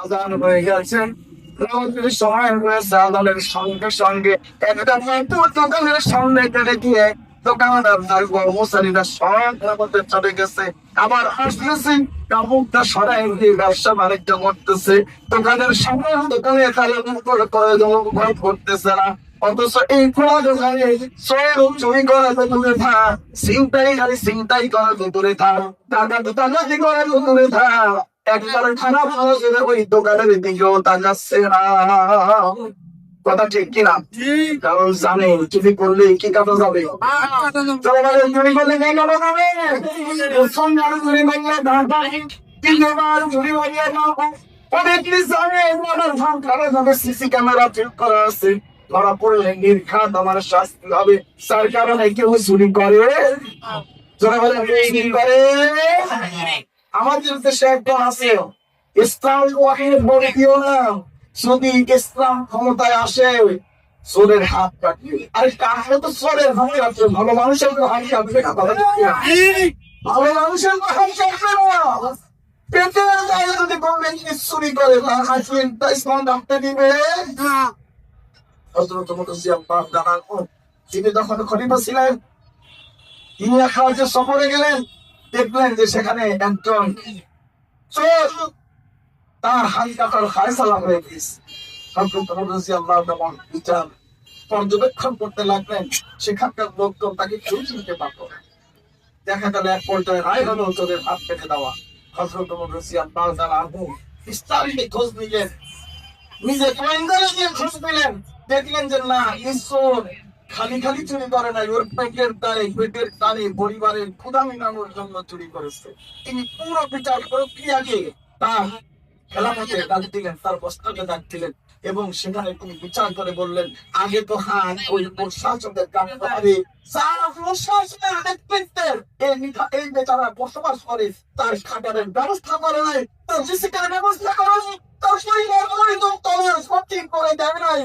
আজান হয়ে গেছে। রাত্রির সময় হয়েছে আজানের সঙ্গে সঙ্গে একটা দোকানের কর্মচারীরা গেছে। আবার সরাই দিয়ে ব্যবসা করতেছে। দোকানের দোকানে তারা করতেছে না। অথচ এই খোলা দোকানে চোর চুরি করা তো দূরে থাক। চিন্তাই খালি চিন্তাই করা তো দূরে থাক। টাকা তো টাকাতি করা তো দূরে থাক। একবারে খারাপ হয়ে ওই দোকানের দিকেও তাকাচ্ছে না। কথা ঠিক কিনা কারণ জানে চুরি করলে কি কাটা যাবে? চুরি করলে কি কাটা যাবে? চুরি করলে ঢাকা তিনবার চুরি করিয়ে নাও অনেকটি জানে মনের ভাঙ সিসি ক্যামেরা ঠিক করা আছে। ধরা পড়লে নির্ঘাত আমার শাস্তি হবে। তার কারণে কেউ চুরি করে চুরি করে? আমাদের দেশে একজন আছে। ইসলাম ওয়াহিদ বলিও না। যদি ইসলাম ক্ষমতায় আসে, চোরের হাত কাছে তো চোরের হাত কাটবে ভালো মানুষের তো হাত কাটবে ভালো মানুষের তো হাত কাটবে না। পেটের গায়ে যদি গভর্নমেন্ট চুরি করে, না হাসবেন তাই ইসলাম ডাকতে দিবে হজরত বাপ তিনি তখন খলিফা ছিলেন, তিনি রাজ্যে সফরে গেলেন, দেখলেন যে সেখানে একজন চোর, তার হাত কাটার ফায়সালা হয়ে গেছে। হযরত রাদিয়াল্লাহু আল্লাহ বিচার পর্যবেক্ষণ করতে লাগলেন, সেখানকার লোকজন তাকে কেউ চিনতে পারত দেখা গেল এক পর্যায়ে রায় হলো চোরের হাত কেটে দেওয়া। হজরত রাদিয়াল্লাহু তাআলা বিস্তারিত খোঁজ নিলেন নিজে গোয়েন্দারা নিয়ে খোঁজ নিলেন। দেখলেন যে না, ঈশ্বর খালি খালি চুরি করে নাই, ওর পেটের টানে পেটের টানে পরিবারের ক্ষুধা মেটানোর জন্য চুরি করেছে। তিনি পুরো বিচার প্রক্রিয়াকে তার খেলাফতে ডাক দিলেন, তার বস্ত্রকে ডাক দিলেন এবং সেখানে তিনি বিচার করে বললেন, আগে তো হাত ওই প্রশাসকের কাছে করে, তার ব্যবস্থা করে নাই, তার জিসিকার ব্যবস্থা করে দেয় নাই।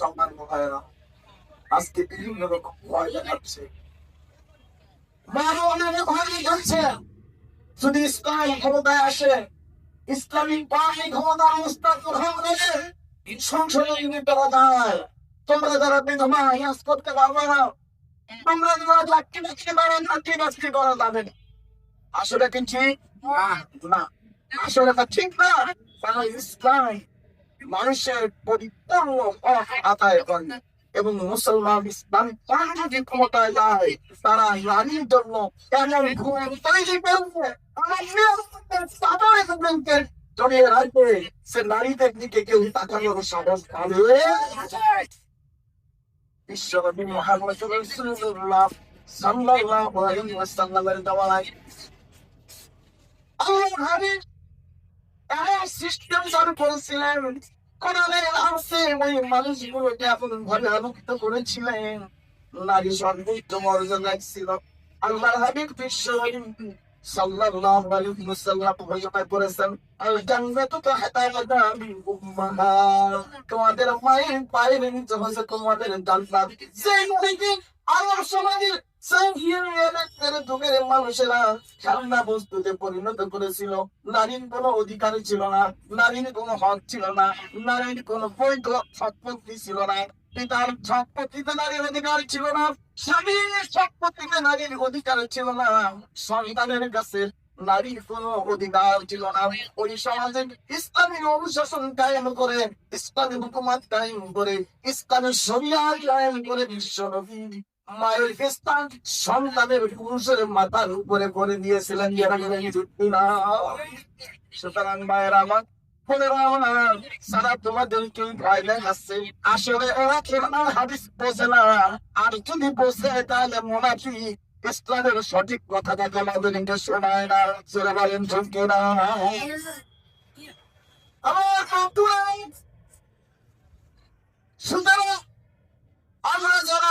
সম্মান ভাইয়েরা আজকে বিভিন্ন রকম ভয় দেখাচ্ছে। মানব অনেক ভয় দেখাচ্ছে যদি ইসলাম ক্ষমতায় আসে ইসলামিক বাহিনী ক্ষমতা অবস্থা গ্রহণ করে সংসদে করা যায়। তোমরা যারা বিধবা, ইয়াস করতে পারবে না, তোমরা যারা চাকরি বাকরি পারো চাকরি বাকরি করা যাবে না আসলে কি ঠিক? না। আসলে তা ঠিক না। কারণ ইসলাম মানুষের পরিপূর্ণ হক আদায় করে এবং মুসলমান ইসলাম পার্টি ক্ষমতায় যায়। তারা নারীর জন্য এমন ঘুম তৈরি জড়িয়ে রাখবে সে নারীদের দিকে কেউ তাকানোর সাহস পাবে? বিশ্বনবী মুহাম্মদ রাসূলুল্লাহ সাল্লাল্লাহু এমন সিস্টেম চালু করেছিলেন। কোরআনে আছে, ওই মানুষগুলোকে এমন ভাবে আলোকিত করেছিলেন। নারী সর্বোচ্চ মর্যাদা ছিল। আল্লাহর হাবিব বিশ্ব সাল্লাল্লাহু আলাইহি ওয়াসাল্লাম ঘোষণা করেছেন, আল জান্নাতু তাহতা আদামিল উম্মাহাত তোমাদের মায়ের পায়ের নিচে হচ্ছে তোমাদের জান্নাত। সেই নদীকে আমার সমাজের মানুষেরা খেলনা বস্তুতে পরিণত করেছিল। নারীর কোনো অধিকার ছিল না, নারীর কোনো হক ছিল না, নারীর কোনো ছিল না। পিতার নারীর অধিকার ছিল না, স্বামীর নারীর অধিকার ছিল না। সন্তানের কাছে নারীর কোনো অধিকার ছিল না। ওই ইসলামী অনুশাসন কায়েম করে, ইসলামী হুকুমাত কায়েম করে, ইসলামের কায়েম করে বিশ্ব নবী সন্তানের পুরুষের মাথার উপরে করে দিয়েছিলেন যারা যুক্তি না সুতরাং মায়ের আমার সারা তোমাদের কেউ ভয় দেখাচ্ছে। আসলে ওরা হাদিস বোঝে না। আর যদি বোঝে তাহলে মোনাফি ইসলামের সঠিক কথাটা তোমাদেরকে শোনায় না। বলেন না আমার বন্ধুরা সুতরাং আমরা যারা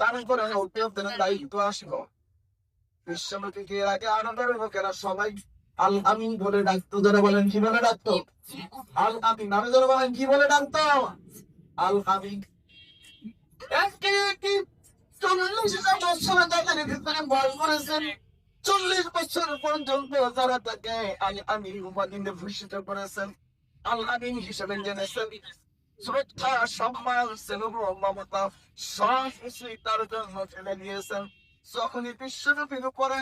তার উপরে উদ্যোগের দায়িত্ব আসলো। বিশ্বনবীকে এর আগে আনন্দের লোকেরা সবাই আল আমিন বলে ডাকতো যারা বলেন কি বলে ডাকতো? আল আমিন নামে যারা বলেন কি বলে ডাকতো? আল আমিন চল্লিশ বছর পর্যন্ত যারা তাকে আল আমিন উপাধিতে ভূষিত করেছেন আল আমিন হিসেবে জেনেছেন। শ্রদ্ধা সম্মান স্নেহ মমতা সব কিছুই তার জন্য ফেলে দিয়েছেন যখনই বিশ্বরূপের উপরে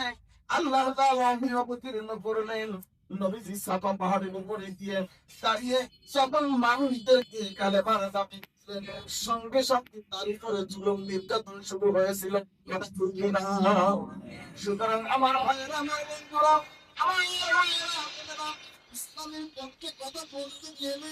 আল্লাহ অবতীর্ণ করলেন। সঙ্গে সঙ্গে জুলুম নির্যাতন শুরু হয়েছিল সুতরাং আমার ভাইয়েরা আমার বন্ধুরা আমার ইসলামের পক্ষে কথা বলতে গেলে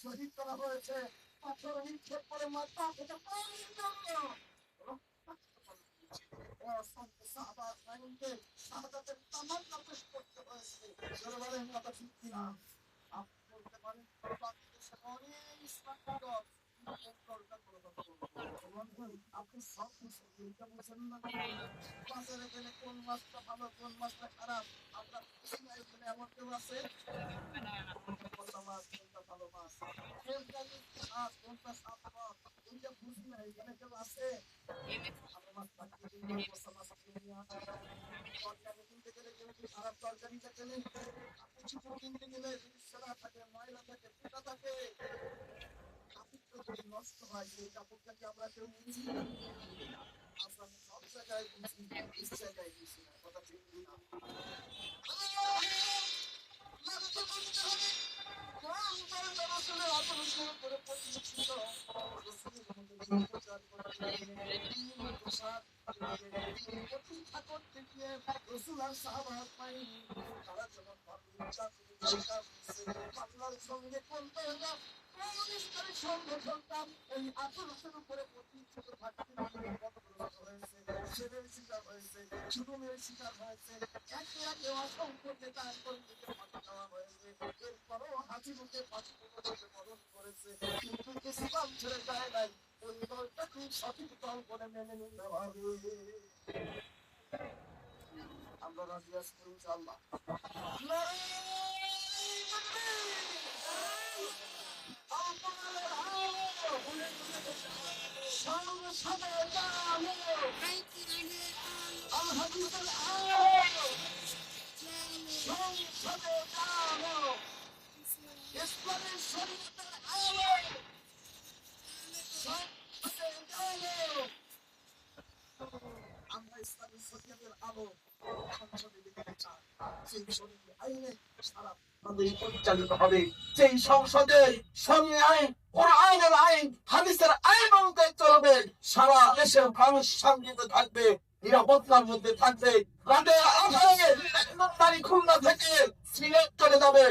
শহীদ করা হয়েছে, পাথর নিক্ষেপ করে মাথা থেকে আপনি অনেক। আপনি সব বলতে বলছেন না বাজারে গেলে কোন মাছটা ভালো কোন মাছটা খারাপ? আপনার এমন কেউ আছে? মাছ নষ্ট হয় সেই কাপড়টা কি আমরা কেউ বুঝি না আমরা সব জায়গায় কথা ঠিক Altyazı M.K. সংগঠনটা এই শিকার হয়েছে জুলুমের শিকার হয়েছে একে একে অসংখ্য নেতা করেছে কিন্তু ইসলাম ছেড়ে যায় নাই সচেতন করে মেনে নিতে পারি আমরা রাজি আছি ইনশাল্লাহ ইসলামের শরীরের আলো সেই সংসদে আইন আইন হাদিসের আইন সারা দেশের মানুষ থাকবে নিরাপত্তার মধ্যে থাকবে রাতে এক খুলনা থেকে সিলেট চলে যাবে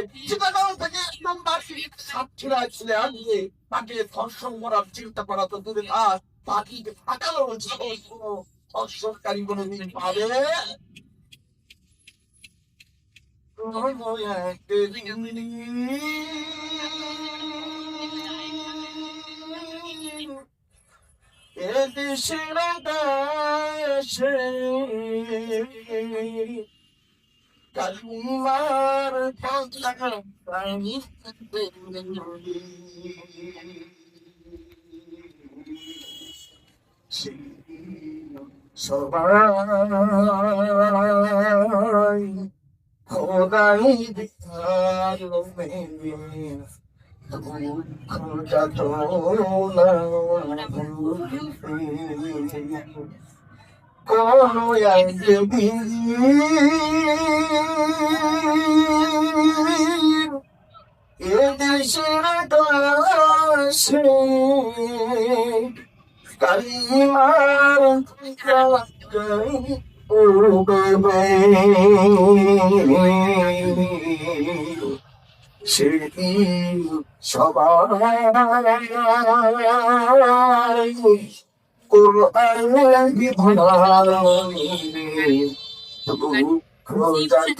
থেকে নম্বর সাতক্ষীরা তাকে ধর্ষণ করার চিন্তা করা তো দূরে থাক পাখিকে ফাটানোর সাহস কোনো দিন পাবে? এদেশের আকাশে কালিমার পানি। সবাই খোদাই দিকার মেয়ে খোদা তো কোনো একদিন কালিমার সেদিন সবাই কোরআন বিধান দুঃখ যাত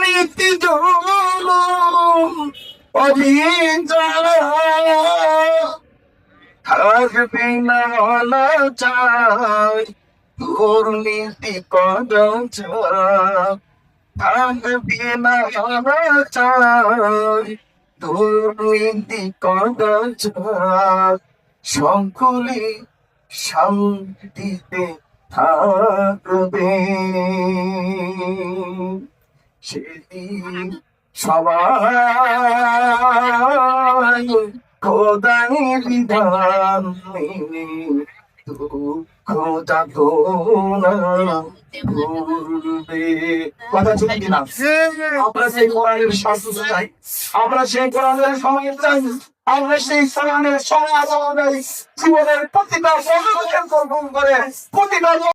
নীতি অভিযান থাকবে না চাই তোর নীতি কদম থাকবে না চাই তোর নীতি কদম সংকুলি শান্তিতে থাকবে। সেদিন সবাই খোদাই বিধান ভুলবে। কথা ছিল আমরা সেই কোরআনের শাস্ত্র চাই, আমরা সেই কোরআনের সময় চাই, আমরা সেই কোরআনের সমাজ অনুযায়ী জীবনের প্রতিটা করে, প্রতিটা